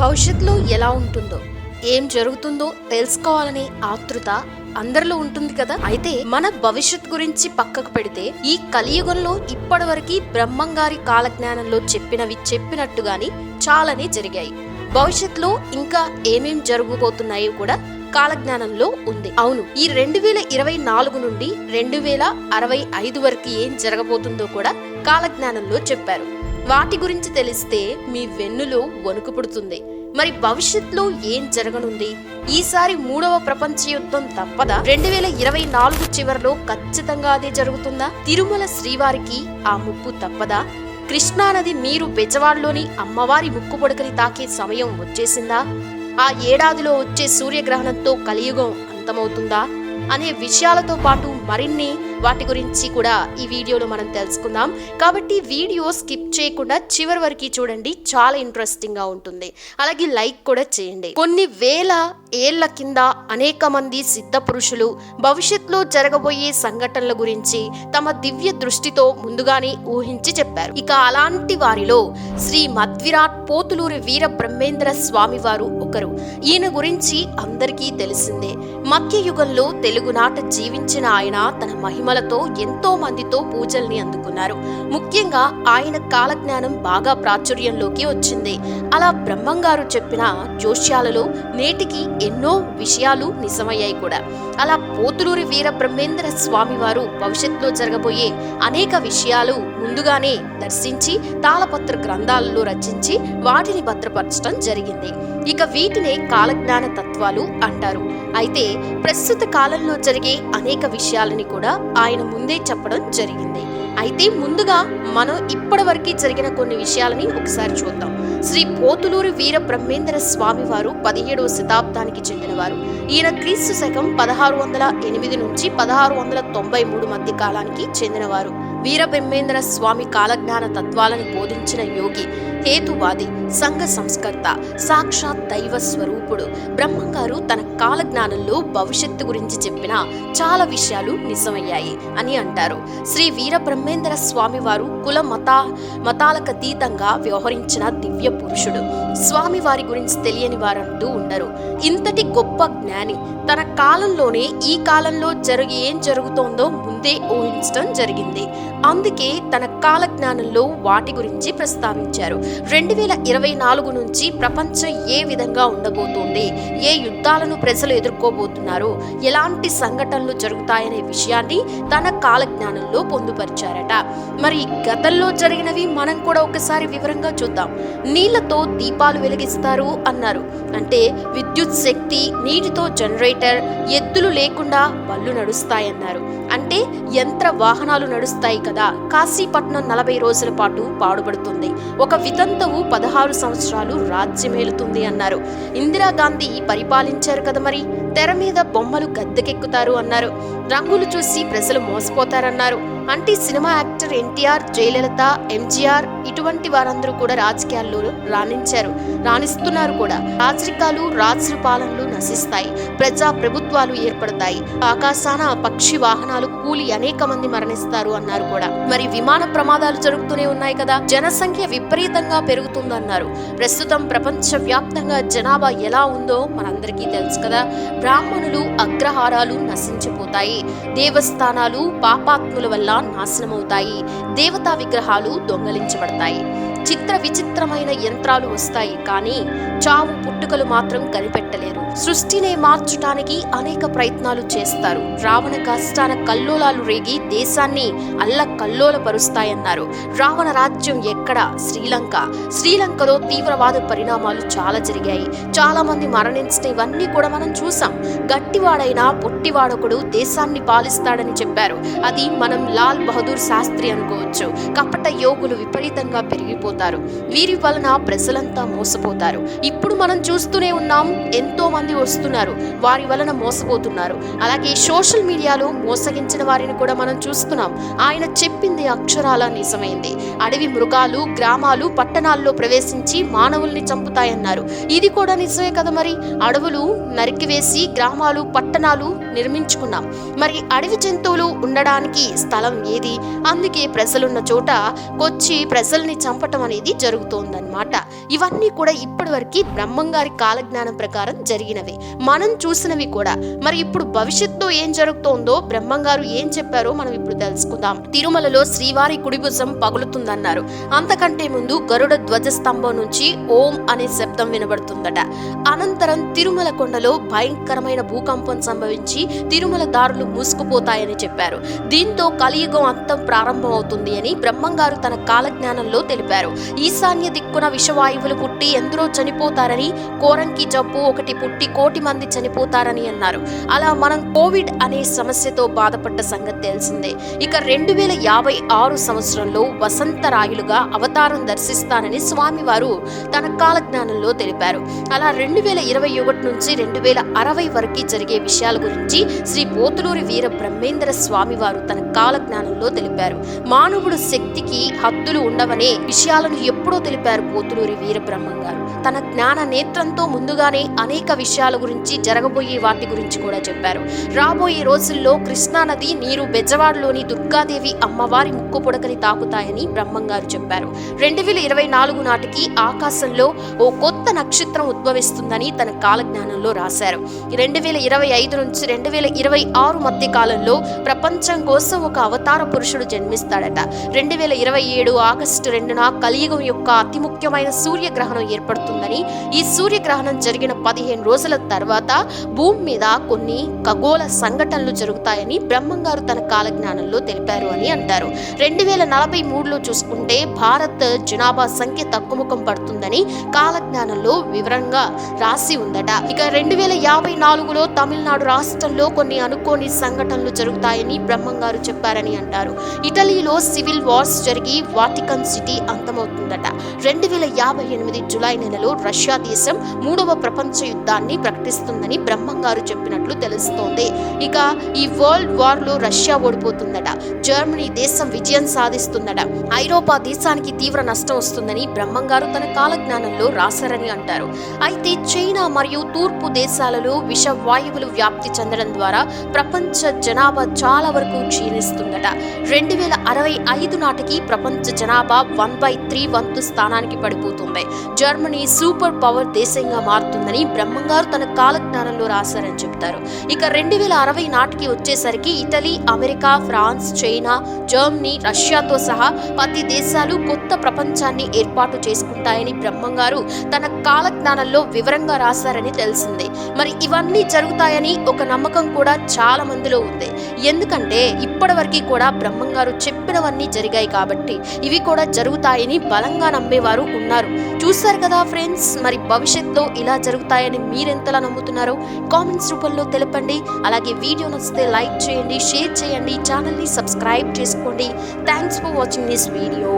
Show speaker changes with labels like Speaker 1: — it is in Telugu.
Speaker 1: భవిష్యత్తులో ఎలా ఉంటుందో ఏం జరుగుతుందో తెలుసుకోవాలనే ఆతృత అందరిలో ఉంటుంది కదా? అయితే మన భవిష్యత్ గురించి పక్కకు పెడితే ఈ కలియుగంలో ఇప్పటివరకు బ్రహ్మంగారి కాలజ్ఞానంలో చెప్పినవి చెప్పినట్టుగాని చాలానే జరిగాయి. భవిష్యత్తులో ఇంకా ఏమేం జరగబోతున్నాయో కూడా కాలజ్ఞానంలో ఉంది. అవును ఈ రెండు వేల ఇరవై నాలుగు నుండి రెండు వేల అరవై ఐదు వరకు ఏం జరగబోతుందో కూడా కాలజ్ఞానంలో చెప్పారు. వాటి గురించి తెలిస్తే మీ వెన్నులో వణుకు పుడుతుంది. మరి భవిష్యత్తులో ఏం జరగనుంది? ఈసారి మూడవ ప్రపంచ యుద్ధం తప్పదా? రెండు వేల ఇరవై నాలుగు చివరిలో ఖచ్చితంగా అదే జరుగుతుందా? తిరుమల శ్రీవారికి ఆ ముప్పు తప్పదా? కృష్ణానది నీరు బెజవాడలోని అమ్మవారి ముక్కు పొడకని తాకే సమయం వచ్చేసిందా? ఆ ఏడాదిలో వచ్చే సూర్యగ్రహణంతో కలియుగం అంతమవుతుందా? అనే విషయాలతో పాటు మరిన్ని వాటి గురించి కూడా ఈ వీడియోలో మనం తెలుసుకుందాం. కాబట్టి వీడియో స్కిప్ చేయకుండా చివరి వరకు చూడండి. చాలా ఇంట్రెస్టింగ్గా ఉంటుంది. అలాగే లైక్ కూడా చేయండి. కొన్ని వేల ఏళ్ళ కింద అనేక మంది సిద్ధ పురుషులు భవిష్యత్తులో జరగబోయే సంఘటనల గురించి తమ దివ్య దృష్టితో ముందుగానే ఊహించి చెప్పారు. ఇక అలాంటి వారిలో శ్రీ మద్విరాట్ పోతులూరి వీర బ్రహ్మేంద్ర స్వామి వారు ఒకరు. ఈయన గురించి అందరికీ తెలిసిందే. మధ్య యుగంలో తెలుగునాట జీవించిన ఆయన తన మహిమ మహిమలతో ఎంతో మందితో పూజల్ని అందుకున్నారు. ముఖ్యంగా ఆయన కాలజ్ఞానం బాగా ప్రాచుర్యంలోకి వచ్చింది. అలా బ్రహ్మంగారు చెప్పిన జోష్యాలలో నేటికి ఎన్నో విషయాలు నిజమయ్యాయి కూడా. అలా పోతులూరి వీర బ్రహ్మేంద్ర స్వామి వారు భవిష్యత్తులో జరగబోయే అనేక విషయాలు ముందుగానే దర్శించి తాళపత్ర గ్రంథాలలో రచించి వాటిని భద్రపరచడం జరిగింది. ఇక వీటినే కాలజ్ఞాన తత్వాలు అంటారు. అయితే ప్రస్తుత కాలంలో జరిగే అనేక విషయాలని కూడా ఆయన ముందే చెప్పడం జరిగింది. అయితే ముందుగా మనం ఇప్పటివరకు జరిగిన కొన్ని విషయాలని ఒకసారి చూద్దాం. శ్రీ పోతులూరి వీర బ్రహ్మేంద్ర స్వామి వారు పదిహేడవ శతాబ్దానికి చెందినవారు. ఈయన క్రీస్తు శకం పదహారు వందల ఎనిమిది నుంచి పదహారు వందల తొంభై మూడు మధ్య కాలానికి చెందినవారు. వీర బ్రహ్మేంద్ర స్వామి కాలజ్ఞాన తత్వాలను బోధించిన యోగి హేతువాది సంఘ సంస్కర్త సాక్షాత్ దైవ స్వరూపుడు. బ్రహ్మంగారు తన కాలజ్ఞానంలో భవిష్యత్తు గురించి చెప్పిన చాలా విషయాలు నిజమయ్యాయి అని అంటారు. శ్రీ వీర బ్రహ్మేంద్ర స్వామి వారు కుల మత మతాలకు అతీతంగా వ్యవహరించిన దివ్య పురుషుడు. స్వామి వారి గురించి తెలియని వారంటూ ఉండరు. ఇంతటి గొప్ప జ్ఞాని తన కాలంలోనే ఈ కాలంలో జరిగి ఏం జరుగుతోందో ముందే ఊహించడం జరిగింది. అందుకే తన కాలజ్ఞానంలో వాటి గురించి ప్రస్తావించారు. రెండు వేల ఇరవై నాలుగు నుంచి ప్రపంచం ఏ విధంగా ఉండబోతోంది? ఏ యుద్ధాలను ప్రజలు ఎదుర్కోబోతున్నారు? ఎలాంటి సంఘటనలు జరుగుతాయనే విషయాన్ని తన కాలజ్ఞానంలో పొందుపరిచారట. మరి గతంలో జరిగినవి మనం కూడా ఒకసారి వివరంగా చూద్దాం. నీళ్ళతో దీపాలు వెలిగిస్తారు అన్నారు. అంటే విద్యుత్ శక్తి నీటితో జనరేటర్ ఎద్దులు లేకుండా బళ్ళు నడుస్తాయన్నారు. అంటే యంత్ర వాహనాలు నడుస్తాయి కదా? కాశీపట్నం నలభై రోజుల పాటు పాడుపడుతుంది ఒక వితంతవు పదహారు సంవత్సరాలు రాజ్యమేలుతుంది అన్నారు. ఇందిరాగాంధీ పరిపాలించారు కదా మరి? తెర మీద బొమ్మలు గద్దెకెక్కుతారు అన్నారు. రంగులు చూసి ప్రజలు మోసపోతారన్నారు. అంటే సినిమా యాక్టర్ ఎన్టీఆర్ జయలలిత ఎంజీఆర్ ఇటువంటి వారందరూ కూడా రాజకీయాల్లో రాణించారు. రాణిస్తున్నారు కూడా. రాజరికాలు రాజుల పాలనలు నశిస్తాయి. ప్రజా ప్రభుత్వాలు ఏర్పడతాయి. ఆకాశాన పక్షి వాహనాలు కూలి అనేక మంది మరణిస్తారు అన్నారు కూడా. మరి విమాన ప్రమాదాలు జరుగుతూనే ఉన్నాయి కదా? జనసంఖ్య విపరీతంగా పెరుగుతుందన్నారు. ప్రస్తుతం ప్రపంచ వ్యాప్తంగా జనాభా ఎలా ఉందో మనందరికీ తెలుసు కదా. బ్రాహ్మణులు అగ్రహారాలు నశించిపోతాయి. దేవస్థానాలు పాపాత్ముల వల్ల నాశనమవుతాయి. దేవతా విగ్రహాలు దొంగలించబడతాయి. చిత్ర విచిత్రమైన యంత్రాలు వస్తాయి కానీ చావు పుట్టుకలు మాత్రం కనిపెట్టలేరు. సృష్టినే మార్చడానికి అనేక ప్రయత్నాలు చేస్తారు. రావణ కష్టాన కల్లోలాలు రేగి దేశాన్ని అల్ల కల్లోలపరుస్తాయన్నారు రావణ రాజ్యం ఎక్కడ? శ్రీలంక. శ్రీలంకలో తీవ్రవాద పరిణామాలు చాలా జరిగాయి. చాలా మంది మరణించిన ఇవన్నీ కూడా మనం చూసాం. గట్టివాడైనా పొట్టివాడొకడు దేశాన్ని పాలిస్తాడని చెప్పారు. అది మనం లాల్ బహదూర్ శాస్త్రి అనుకోవచ్చు. కపట యోగులు విపరీతంగా పెరిగిపోయి మోసపోతారు. వీరి వలన ప్రజలంతా మోసపోతారు. ఇప్పుడు మనం చూస్తూనే ఉన్నాం ఎంతో మంది వస్తున్నారు. వారి వలన మోసపోతున్నారు. అలాగే సోషల్ మీడియాలో మోసగించిన వారిని కూడా మనం చూస్తున్నాం. ఆయన చెప్పింది అక్షరాల నిజమైంది. అడవి మృగాలు గ్రామాలు పట్టణాల్లో ప్రవేశించి మానవుల్ని చంపుతాయన్నారు. ఇది కూడా నిజమే కదా మరి? అడవులు నరికివేసి గ్రామాలు పట్టణాలు నిర్మించుకున్నాం. మరి అడవి జంతువులు ఉండడానికి స్థలం ఏది? అందుకే ప్రజలున్న చోట కొచ్చి ప్రజల్ని చంపటం చెప్పడం అనేది జరుగుతోందన్నమాట. ఇవన్నీ కూడా ఇప్పటివరకు బ్రహ్మంగారి కాలజ్ఞానం ప్రకారం జరిగినవి. మనం చూసినవి కూడా. మరి ఇప్పుడు భవిష్యత్తులో ఏం జరుగుతోందో బ్రహ్మంగారు ఏం చెప్పారో మనం ఇప్పుడు తెలుసుకుందాం. తిరుమలలో శ్రీవారి కుడిభుజం పగులుతుందన్నారు. అంతకంటే ముందు గరుడ ధ్వజ స్తంభం నుంచి ఓం అనే శబ్దం వినబడుతుందట. అనంతరం తిరుమల కొండలో భయంకరమైన భూకంపం సంభవించి తిరుమల దారులు మూసుకుపోతాయని చెప్పారు. దీంతో కలియుగం అంతం ప్రారంభమవుతుంది అని బ్రహ్మంగారు తన కాలజ్ఞానంలో తెలిపారు. ఈశాన్య దిక్కున విషవాయువులు పుట్టి ఎందరో చనిపోతారని కోరంకి జబ్బు ఒకటి పుట్టి కోటి మంది చనిపోతారని అన్నారు. అలా మనం కోవిడ్ అనే సమస్యతో బాధపడ్డ సంగతి తెలిసిందే. ఇక రెండు వేల యాభై ఆరు సంవత్సరంలో వసంత రాయులుగా అవతారం దర్శిస్తానని స్వామివారు తన కాలజ్ఞానంలో తెలిపారు. అలా రెండు వేల ఇరవై ఒకటి నుంచి రెండు వేల అరవై వరకు జరిగే విషయాల గురించి శ్రీ పోతులూరి వీర బ్రహ్మేంద్ర స్వామివారు తన కాలజ్ఞానంలో తెలిపారు. మానవుడు శక్తికి హద్దులు ఉండవనే విషయాలను ఎప్పుడో తెలిపారు పోతులూరి వీర బ్రహ్మం గారు తన జ్ఞాన నేత్రంతో ముందుగానే అనేక విషయాల గురించి జరగబోయే వాటి గురించి కూడా చెప్పారు. రాబోయే రోజుల్లో కృష్ణానది నీరు బెజవాడలోని దుర్గాదేవి అమ్మవారి ముక్కు పొడకని తాకుతాయని బ్రహ్మంగారు చెప్పారు. రెండు వేల ఇరవై నాలుగు నాటికి ఆకాశంలో ఓ కొత్త నక్షత్రం ఉద్భవిస్తుందని తన కాలజ్ఞానంలో రాశారు. రెండు వేల ఇరవై ఐదు నుంచి రెండు వేల ఇరవై ఆరు మధ్య కాలంలో ప్రపంచం కోసం ఒక అవతార పురుషుడు జన్మిస్తాడట. రెండు వేల ఇరవై ఏడు ఆగస్టు రెండున కలియుగం యొక్క అతి ముఖ్యమైన సూర్యగ్రహణం ఏర్పడుతుందని ఈ సూర్యగ్రహణం జరిగిన పదిహేను రోజుల తర్వాత భూమి మీద కొన్ని ఖగోళ సంఘటనలు జరుగుతాయని బ్రహ్మంగారు తన కాలజ్ఞానంలో తెలిపారు అని అంటారు. రెండు వేల నలభై మూడులో చూసుకుంటే భారత్ జనాభా సంఖ్య తగ్గుముఖం పడుతుందని కాలజ్ఞానంలో వివరంగా రాసి ఉందట. ఇక రెండు వేల యాభై నాలుగులో తమిళనాడు రాష్ట్రంలో కొన్ని అనుకోని సంఘటనలు జరుగుతాయని బ్రహ్మంగారు చెప్పారని అంటారు. ఇటలీలో సివిల్ వార్స్ జరిగి వాటికన్ సిటీ అంతమవుతుందట. రెండు వేల యాభై ఎనిమిది జులై నెలలో రష్యా దేశం మూడవ ప్రపంచ యుద్ధాన్ని ప్రకటిస్తుందని బ్రహ్మంగారు చెప్పినట్లు తెలుస్తోంది. ఇక ఈ వరల్డ్ వార్లో రష్యా ఓడిపోతుందట. జర్మనీ దేశం విజయం సాధిస్తుందట. ఐరోపా దేశానికి తీవ్ర నష్టం వస్తుందని బ్రహ్మంగారు తన కాలజ్ఞానంలో రాశారని అంటారు. అయితే చైనా మరియు తూర్పు దేశాలలో విష వాయువులు వ్యాప్తి చెందడం ద్వారా ప్రపంచ జనాభా చాలా వరకు క్షీణిస్తుందట. రెండు వేల అరవై ఐదు నాటికి ప్రపంచ జనాభా వన్ బై త్రీ వంతు స్థానానికి పడిపోతుంది జర్మనీ సూపర్ పవర్ దేశంగా మారుతుందని బ్రహ్మంగారు తన కాలజ్ఞానంలో రాశారని చెప్తారు. ఇక రెండు వేల అరవై నాటికి వచ్చేసరికి Italy America France China Germany రష్యాతో సహా పది దేశాలు కొత్త ప్రపంచాన్ని ఏర్పాటు చేసుకుంటాయని బ్రహ్మంగారు తన కాలజ్ఞానంలో వివరంగా రాశారని తెలిసింది. మరి ఇవన్నీ జరుగుతాయని ఒక నమ్మకం కూడా చాలా మందిలో ఉంది. ఎందుకంటే ఇప్పటివరకు కూడా బ్రహ్మంగారు చెప్పినవన్నీ జరిగాయి కాబట్టి ఇవి కూడా జరుగుతాయని బలంగా వారు ఉన్నారు. చూస్తారు కదా ఫ్రెండ్స్ మరి భవిష్యత్తులో ఇలా జరుగుతాయని మీరెంతలా నమ్ముతున్నారో? కామెంట్స్ రూపంలో తెలపండి. అలాగే వీడియో నచ్చితే లైక్ చేయండి షేర్ చేయండి ఛానల్ని సబ్స్క్రైబ్ చేసుకోండి. Thanks for watching this video